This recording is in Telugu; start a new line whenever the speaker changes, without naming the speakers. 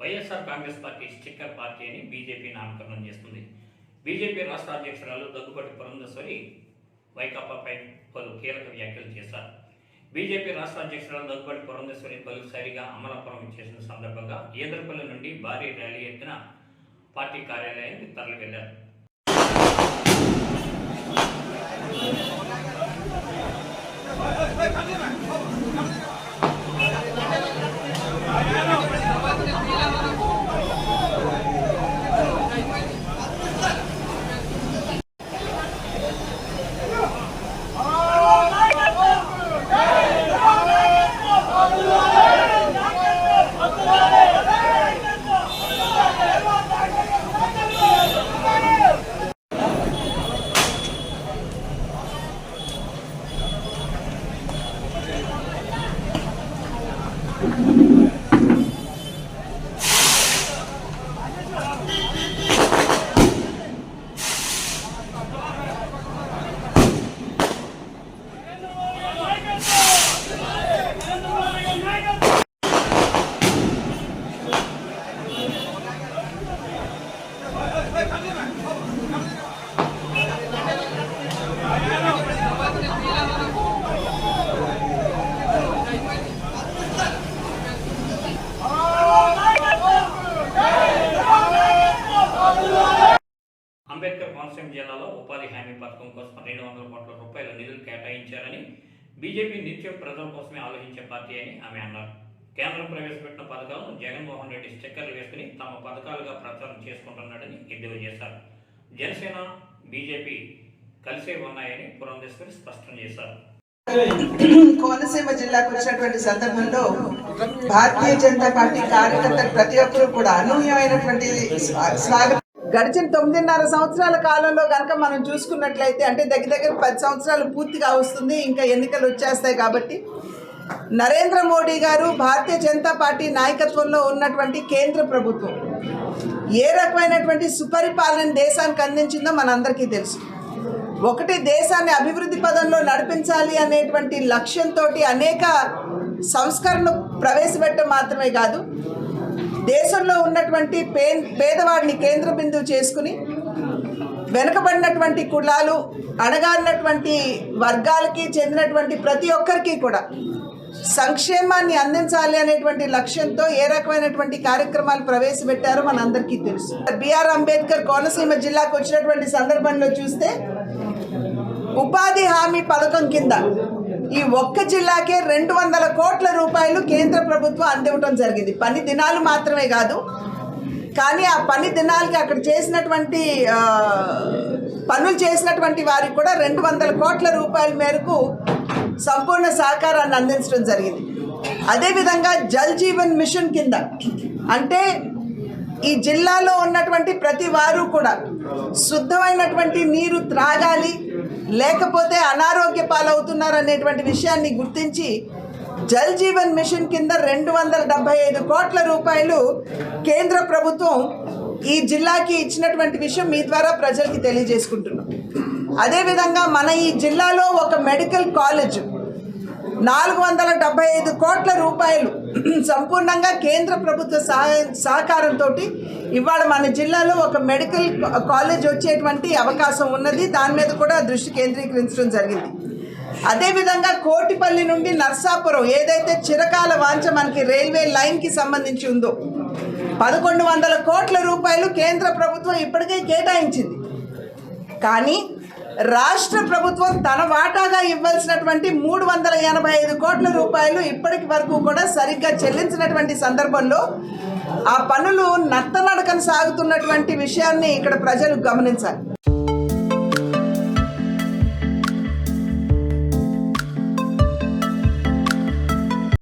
YSR Congress party sticker party అని బీజేపీ నామకరణం చేస్తుంది. బీజేపీ రాష్ట్ర అధ్యక్షురాలు దగ్గుబాటి పురంధేశ్వరి వైకాపాపై పలు కీలక వ్యాఖ్యలు చేశారు. బీజేపీ రాష్ట్ర అధ్యక్షురాలు దగ్గుబాటి పురంధేశ్వరి పలుసారిగా అమలాపురం చేసిన సందర్భంగా ఏదర్పల్లి నుండి భారీ ర్యాలీ ఎత్తున పార్టీ కార్యాలయానికి తరలి వెళ్ళారు అంబేద్కర్ కోనసీమ జిల్లాలో ఉపాధి హామీ పథకం కోసం రెండు వందల కోట్ల రూపాయల నిధులు కేటాయించారని బీజేపీ నిత్యం ప్రజల కోసమే ఆలోచించే పార్టీ అని ఆమె అన్నారు. కేంద్రం ప్రవేశపెట్టిన పథకాలను జగన్మోహన్ రెడ్డి స్టిక్కర్లు వేసుకుని తమ పథకాలుగా ప్రచారం చేసుకుంటున్నాడని ఎద్దేవా చేశారు. జనసేన బీజేపీ కలిసే ఉన్నాయని పురంధేశ్వరి స్పష్టం చేశారు.
కోనసీమ జిల్లాకు వచ్చినటువంటి సందర్భంలో భారతీయ జనతా పార్టీ కార్యకర్తలు ప్రతి ఒక్కరూ కూడా అనూహ్యమైనటువంటి స్వాగతం గడిచిన తొమ్మిదిన్నర సంవత్సరాల కాలంలో కనుక మనం చూసుకున్నట్లయితే అంటే దగ్గర దగ్గర పది సంవత్సరాలు పూర్తిగా వస్తుంది ఇంకా ఎన్నికలు వచ్చేస్తాయి కాబట్టి నరేంద్ర మోడీ గారు భారతీయ జనతా పార్టీ నాయకత్వంలో ఉన్నటువంటి కేంద్ర ప్రభుత్వం ఏ రకమైనటువంటి సుపరిపాలన దేశానికి అందించిందో మనందరికీ తెలుసు. ఒకటి దేశాన్ని అభివృద్ధి పదంలో నడిపించాలి అనేటువంటి లక్ష్యంతో అనేక సంస్కరణలు ప్రవేశపెట్టడం మాత్రమే కాదు దేశంలో ఉన్నటువంటి పే పేదవాడిని కేంద్ర బిందువు చేసుకుని వెనుకబడినటువంటి కులాలు అణగారినటువంటి వర్గాలకి చెందినటువంటి ప్రతి ఒక్కరికి కూడా సంక్షేమాన్ని అందించాలి అనేటువంటి లక్ష్యంతో ఏ రకమైనటువంటి కార్యక్రమాలు ప్రవేశపెట్టారో మనందరికీ తెలుసు. బిఆర్ అంబేద్కర్ కోనసీమ జిల్లాకు వచ్చినటువంటి సందర్భంలో చూస్తే ఉపాధి హామీ పథకం కింద ఈ ఒక్క జిల్లాకే రెండు వందల కోట్ల రూపాయలు కేంద్ర ప్రభుత్వం అందివ్వటం జరిగింది. పని దినాలు మాత్రమే కాదు కానీ ఆ పని దినాలకి అక్కడ చేసినటువంటి పనులు చేసినటువంటి వారికి కూడా రెండు వందల కోట్ల రూపాయల మేరకు సంపూర్ణ సహకారాన్ని అందించడం జరిగింది. అదేవిధంగా జల్ జీవన్ మిషన్ కింద అంటే ఈ జిల్లాలో ఉన్నటువంటి ప్రతి వారు కూడా శుద్ధమైనటువంటి నీరు త్రాగాలి లేకపోతే అనారోగ్య పాలవుతున్నారు అనేటువంటి విషయాన్ని గుర్తించి జల్ జీవన్ మిషన్ కింద రెండు వందల డెబ్బై ఐదు కోట్ల రూపాయలు కేంద్ర ప్రభుత్వం ఈ జిల్లాకి ఇచ్చినటువంటి విషయం మీ ద్వారా ప్రజలకి తెలియజేసుకుంటున్నాం. అదేవిధంగా మన ఈ జిల్లాలో ఒక మెడికల్ కాలేజ్ నాలుగు వందల డెబ్బై ఐదు కోట్ల రూపాయలు సంపూర్ణంగా కేంద్ర ప్రభుత్వ సహాయ సహకారంతో ఇవాళ మన జిల్లాలో ఒక మెడికల్ కాలేజ్ వచ్చేటువంటి అవకాశం ఉన్నది. దాని మీద కూడా దృష్టి కేంద్రీకరించడం జరిగింది. అదేవిధంగా కోటిపల్లి నుండి నర్సాపురం ఏదైతే చిరకాల వాంఛ మనకి రైల్వే లైన్కి సంబంధించి ఉందో పదకొండు వందల కోట్ల రూపాయలు కేంద్ర ప్రభుత్వం ఇప్పటికే కేటాయించింది. కానీ రాష్ట్ర ప్రభుత్వం తన వాటాగా ఇవ్వాల్సినటువంటి మూడు వందల ఎనభై ఐదు కోట్ల రూపాయలు ఇప్పటికి వరకు కూడా సరిగ్గా చెల్లించినటువంటి సందర్భంలో ఆ పనులు నత్తనడకన సాగుతున్నటువంటి విషయాన్ని ఇక్కడ ప్రజలు గమనించాలి.